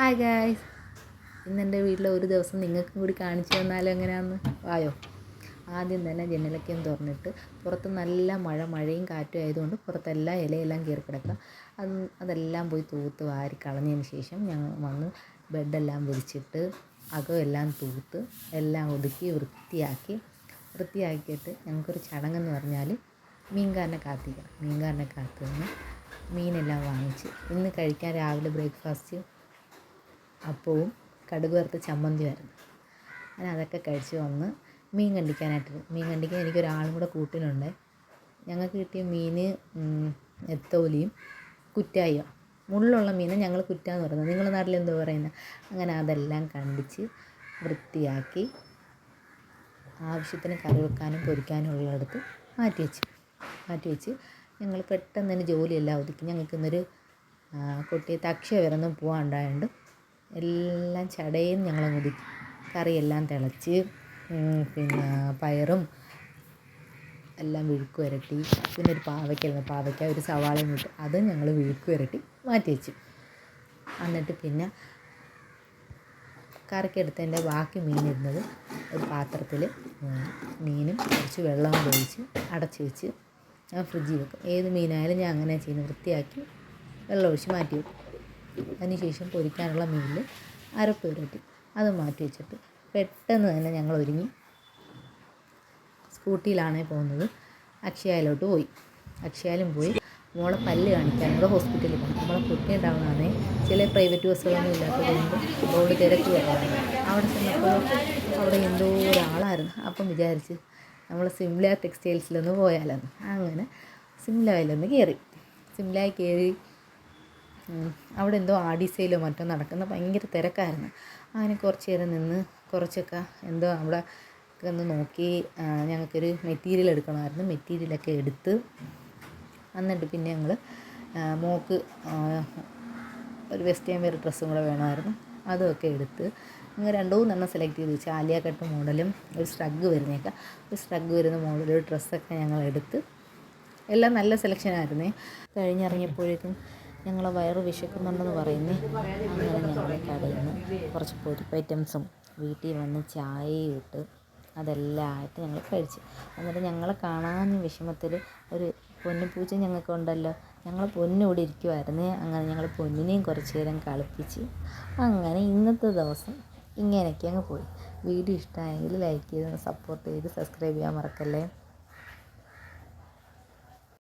Hi guys ഇന്ന് എന്റെ വീട്ടിലെ ഒരു ദിവസം നിങ്ങൾക്കും കൂടി കാണിച്ചു തന്നാലും എങ്ങനെയാണെന്ന് വായോ. ആദ്യം തന്നെ ജനലൊക്കെ തുറന്നിട്ട് പുറത്ത് നല്ല മഴ മഴയും കാറ്റും ആയതുകൊണ്ട് പുറത്തെല്ലാം ഇലയെല്ലാം കയറി കിടക്കുക. അത് അതെല്ലാം പോയി തൂത്ത് വാരി കളഞ്ഞതിന് ശേഷം ഞങ്ങൾ വന്ന് ബെഡെല്ലാം വിരിച്ചിട്ട് അകമെല്ലാം തൂത്ത് എല്ലാം ഒതുക്കി വൃത്തിയാക്കി. വൃത്തിയാക്കിയിട്ട് ഞങ്ങൾക്കൊരു ചടങ്ങെന്ന് പറഞ്ഞാൽ മീൻകാരനെ കാത്തിക്കണം മീൻകാരനെ കാത്തുനിന്ന് മീനെല്ലാം വാങ്ങിച്ച് ഇന്ന് കഴിക്കാൻ രാവിലെ ബ്രേക്ക്ഫാസ്റ്റ് അപ്പവും കടുക് വറുത്ത ചമ്മന്തിയായിരുന്നു ഞാൻ അതൊക്കെ കഴിച്ച് വന്ന് മീൻ കണ്ടിക്കാനായിട്ട് മീൻ കണ്ടിക്കാൻ എനിക്കൊരാളും കൂടെ കൂട്ടിനുണ്ട് ഞങ്ങൾക്ക് കിട്ടിയ മീൻ എത്തോലിയും കുറ്റായോ മുള്ളുള്ള മീനെ ഞങ്ങൾ കുറ്റാന്ന് പറയുന്നത്. നിങ്ങളുടെ നാട്ടിൽ എന്തോ പറയുന്നത് അങ്ങനെ അതെല്ലാം കണ്ടിച്ച് വൃത്തിയാക്കി ആവശ്യത്തിന് കറി വെക്കാനും പൊരിക്കാനും ഉള്ളിടത്ത് മാറ്റി വെച്ച്. മാറ്റി വെച്ച് ഞങ്ങൾ പെട്ടെന്ന് തന്നെ ജോലിയെല്ലാം ഒതുക്കി. ഞങ്ങൾക്ക് ഇന്നൊരു കൊട്ടിയത്ത് അക്ഷയ വരെ ഒന്നും പോകാനുണ്ടായതുകൊണ്ട് എല്ലാം ചടയും ഞങ്ങൾ ഒതുക്കി കറിയെല്ലാം തിളച്ച് പിന്നെ പയറും എല്ലാം വീഴ്ക്ക് വരട്ടി പിന്നെ ഒരു പാവയ്ക്കായിരുന്നു പാവയ്ക്ക ഒരു സവാളയും ഇട്ട് അതും ഞങ്ങൾ വീഴ്ക്ക് വരട്ടി മാറ്റി വെച്ചു. എന്നിട്ട് പിന്നെ കറിക്കെടുത്തതിന്റെ ബാക്കി മീൻ ഇരുന്നത് ഒരു പാത്രത്തിൽ മീനും കുറച്ച് വെള്ളം ഒഴിച്ച് അടച്ച് വെച്ച് ഞാൻ ഫ്രിഡ്ജിൽ വെക്കും. ഏത് മീനായാലും ഞാൻ അങ്ങനെ ചെയ്യുന്നത് വൃത്തിയാക്കി വെള്ളം ഒഴിച്ച് മാറ്റി വെക്കും. അതിനുശേഷം പൊരിക്കാനുള്ള മീനിൽ അരപ്പ് പുരട്ടി അത് മാറ്റി വെച്ചിട്ട് പെട്ടെന്ന് തന്നെ ഞങ്ങൾ ഒരുങ്ങി. സ്കൂട്ടിയിലാണേ പോകുന്നത്. അക്ഷയയിലോട്ട് പോയി. അക്ഷയയിലും പോയി. മോളെ പല്ല് കാണിക്കാൻ നമ്മുടെ ഹോസ്പിറ്റലിൽ പോകണം നമ്മളെ കുട്ടി ഉണ്ടാവുന്നതാണ് ചില പ്രൈവറ്റ് ബസ്സുകളൊന്നും ഇല്ലാത്തതുകൊണ്ട് റോഡ് തിരക്ക് വരാറുണ്ട് അവിടെ ചെന്നപ്പോൾ അവിടെ എന്തോ ഒരാളായിരുന്നു. അപ്പം വിചാരിച്ച് നമ്മൾ സിംല ടെക്സ്റ്റൈൽസിലൊന്ന് പോയാലെന്ന് അങ്ങനെ സിംലയിലൊന്ന് കയറി. സിംലയിൽ കയറി അവിടെ എന്തോ ആഡിസയിലോ മറ്റോ നടക്കുന്ന ഭയങ്കര തിരക്കായിരുന്നു. അങ്ങനെ കുറച്ച് നേരം നിന്ന് കുറച്ചൊക്കെ എന്തോ അവിടെ ഒന്ന് നോക്കി ഞങ്ങൾക്കൊരു മെറ്റീരിയൽ എടുക്കണമായിരുന്നു. മെറ്റീരിയലൊക്കെ എടുത്ത് എന്നിട്ട് പിന്നെ ഞങ്ങൾ മോക്ക് ഒരു വെസ്റ്റേൺ വെയർ ഡ്രസ്സും കൂടെ വേണമായിരുന്നു. അതുമൊക്കെ എടുത്ത് അങ്ങനെ രണ്ടു മൂന്നെണ്ണം സെലക്ട് ചെയ്ത് വെച്ചു. ആലിയ കട്ട് മോഡലും ഒരു സ്ട്രഗ് വരുന്നേക്കാം ഒരു സ്ട്രഗ് വരുന്ന ഒരു ഡ്രസ്സൊക്കെ ഞങ്ങൾ എടുത്ത് എല്ലാം നല്ല സെലക്ഷനായിരുന്നേ കഴിഞ്ഞിറങ്ങിയപ്പോഴേക്കും ഞങ്ങളെ വയറ് വിശക്കുന്നുണ്ടെന്ന് പറയുന്നേ. അങ്ങനെ ഞങ്ങൾ കടയിൽ നിന്ന് കുറച്ച് പൊരിപ്പ് ഐറ്റംസും വീട്ടിൽ വന്ന് ചായയും ഇട്ട് അതെല്ലാം ആയിട്ട് ഞങ്ങൾ കഴിച്ചു. എന്നിട്ട് ഞങ്ങളെ കാണാൻ വിഷമത്തിൽ ഒരു പൊന്നുപൂച്ച ഞങ്ങൾക്കുണ്ടല്ലോ ഞങ്ങൾ പൊന്നു ഇവിടെ ഇരിക്കുമായിരുന്നേ അങ്ങനെ ഞങ്ങൾ പൊന്നിനെയും കുറച്ച് നേരം കളിപ്പിച്ച് അങ്ങനെ ഇന്നത്തെ ദിവസം ഇങ്ങനെയൊക്കെ അങ്ങ് പോയി. വീഡിയോ ഇഷ്ടമായെങ്കിൽ ലൈക്ക് ചെയ്ത് സപ്പോർട്ട് ചെയ്ത് സബ്സ്ക്രൈബ് ചെയ്യാൻ മറക്കല്ലേ?